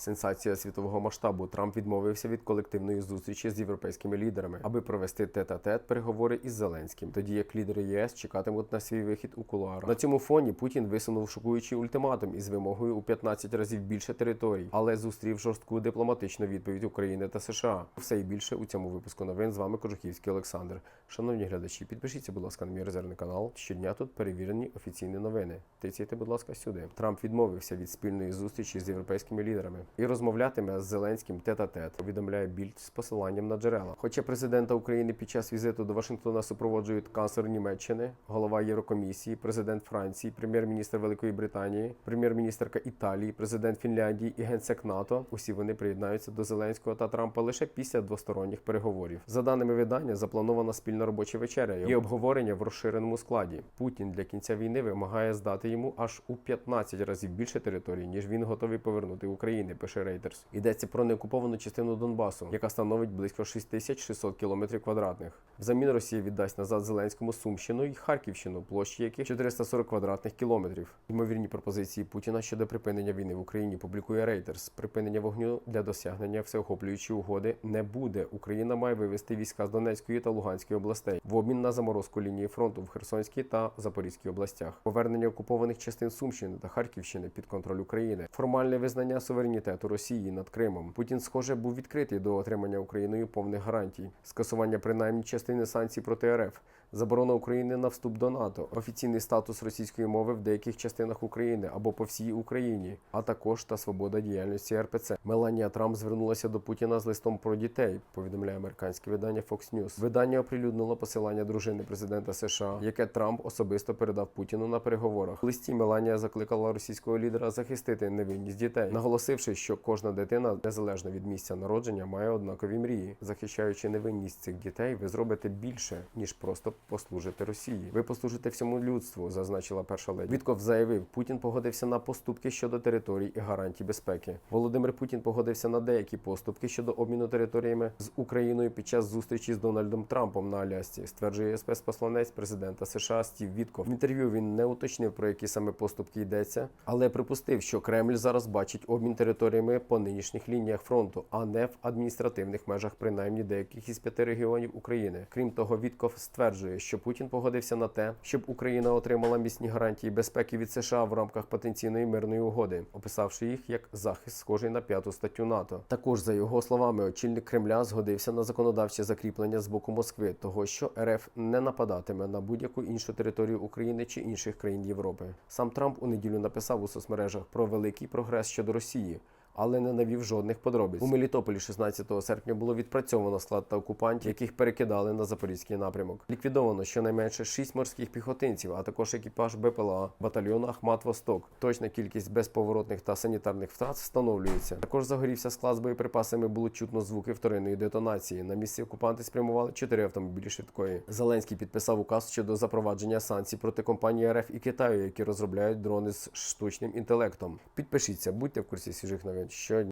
Сенсація світового масштабу. Трамп відмовився від колективної зустрічі з європейськими лідерами, аби провести тет-а-тет переговори із Зеленським, тоді як лідери ЄС чекатимуть на свій вихід у кулуарах. На цьому фоні Путін висунув шокуючий ультиматум із вимогою у 15 разів більше територій, але зустрів жорстку дипломатичну відповідь України та США. Все і більше у цьому випуску новин з вами Кожухівський Олександр. Шановні глядачі, підпишіться, будь ласка, на мій резервний канал. Щодня тут перевірені офіційні новини. Тицяйте, будь ласка, сюди. Трамп відмовився від спільної зустрічі з європейськими лідерами і розмовлятиме з Зеленським тет-а-тет, повідомляє Більд з посиланням на джерела. Хоча президента України під час візиту до Вашингтона супроводжують канцлер Німеччини, голова Єврокомісії, президент Франції, прем'єр-міністр Великої Британії, прем'єр-міністерка Італії, президент Фінляндії і генсек НАТО. Усі вони приєднаються до Зеленського та Трампа лише після двосторонніх переговорів. За даними видання, запланована спільна робоча вечеря і обговорення в розширеному складі. Путін для кінця війни вимагає здати йому аж у 15 разів більше територій, ніж він готовий повернути України. Пише Reuters. Йдеться про неокуповану частину Донбасу, яка становить близько 6600 кілометрів квадратних. Взамін Росія віддасть назад Зеленському Сумщину і Харківщину, площі яких 440 квадратних кілометрів. Ймовірні пропозиції Путіна щодо припинення війни в Україні публікує Reuters. Припинення вогню для досягнення всеохоплюючої угоди не буде. Україна має вивести війська з Донецької та Луганської областей в обмін на заморозку лінії фронту в Херсонській та Запорізькій областях, повернення окупованих частин Сумщини та Харківщини під контроль України, формальне визнання суверенітету Росії над Кримом. Путін, схоже, був відкритий до отримання Україною повних гарантій, скасування принаймні частини санкцій проти РФ. Заборона України на вступ до НАТО, офіційний статус російської мови в деяких частинах України або по всій Україні, а також та свобода діяльності РПЦ. Меланія Трамп звернулася до Путіна з листом про дітей. Повідомляє американське видання Fox News. Видання оприлюднило посилання дружини президента США, яке Трамп особисто передав Путіну на переговорах. В листі Меланія закликала російського лідера захистити невинність дітей, наголосивши, що кожна дитина, незалежно від місця народження, має однакові мрії. Захищаючи невинність цих дітей, ви зробите більше ніж просто послужити Росії. Ви послужите всьому людству, зазначила перша леді. Вітков заявив, Путін погодився на поступки щодо територій і гарантій безпеки. Володимир Путін погодився на деякі поступки щодо обміну територіями з Україною під час зустрічі з Дональдом Трампом на Алясці, стверджує спецпосланець президента США Стів Вітков. В інтерв'ю він не уточнив про які саме поступки йдеться, але припустив, що Кремль зараз бачить обмін територіями по нинішніх лініях фронту, а не в адміністративних межах, принаймні деяких із п'яти регіонів України. Крім того, Вітков стверджує, що Путін погодився на те, щоб Україна отримала міцні гарантії безпеки від США в рамках потенційної мирної угоди, описавши їх як захист, схожий на п'яту статтю НАТО. Також за його словами, очільник Кремля згодився на законодавче закріплення з боку Москви, того що РФ не нападатиме на будь-яку іншу територію України чи інших країн Європи. Сам Трамп у неділю написав у соцмережах про великий прогрес щодо Росії але не навів жодних подробиць. У Мелітополі 16 серпня було відпрацьовано склад та окупантів, яких перекидали на запорізький напрямок. Ліквідовано щонайменше 6 морських піхотинців, а також екіпаж БПЛА батальйону Ахмат Восток. Точна кількість безповоротних та санітарних втрат встановлюється. Також загорівся склад з боєприпасами. Було чутно звуки вторинної детонації. На місці окупанти спрямували 4 автомобілі швидкої. Зеленський підписав указ щодо запровадження санкцій проти компанії РФ і Китаю, які розробляють дрони з штучним інтелектом. Підпишіться, будьте в курсі свіжих новин щодня.